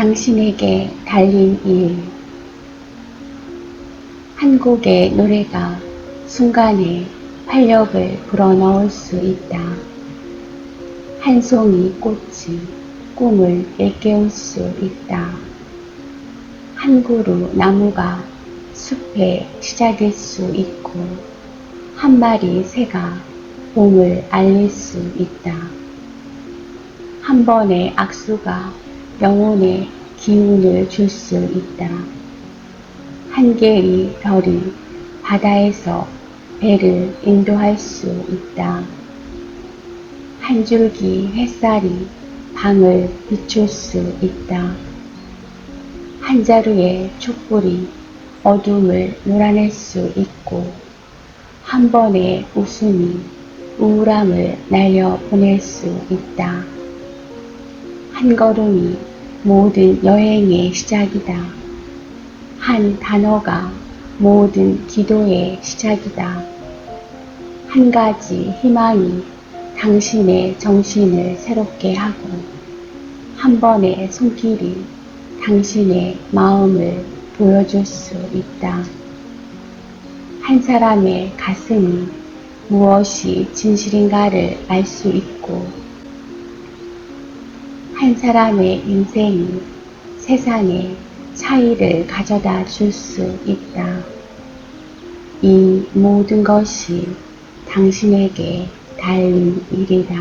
당신에게 달린 일. 한 곡의 노래가 순간에 활력을 불어넣을 수 있다. 한 송이 꽃이 꿈을 일깨울 수 있다. 한 그루 나무가 숲의 시작일 수 있고, 한 마리 새가 봄을 알릴 수 있다. 한 번의 악수가 영혼의 기운을 줄 수 있다. 한 개의 별이 바다에서 배를 인도할 수 있다. 한 줄기 햇살이 방을 비출 수 있다. 한 자루의 촛불이 어둠을 몰아낼 수 있고, 한 번의 웃음이 우울함을 날려 보낼 수 있다. 한 걸음이 모든 여행의 시작이다. 한 단어가 모든 기도의 시작이다. 한 가지 희망이 당신의 정신을 새롭게 하고, 한 번의 손길이 당신의 마음을 보여줄 수 있다. 한 사람의 가슴이 무엇이 진실인가를 알 수 있고, 한 사람의 인생이 세상에 차이를 가져다 줄 수 있다. 이 모든 것이 당신에게 달린 일이다.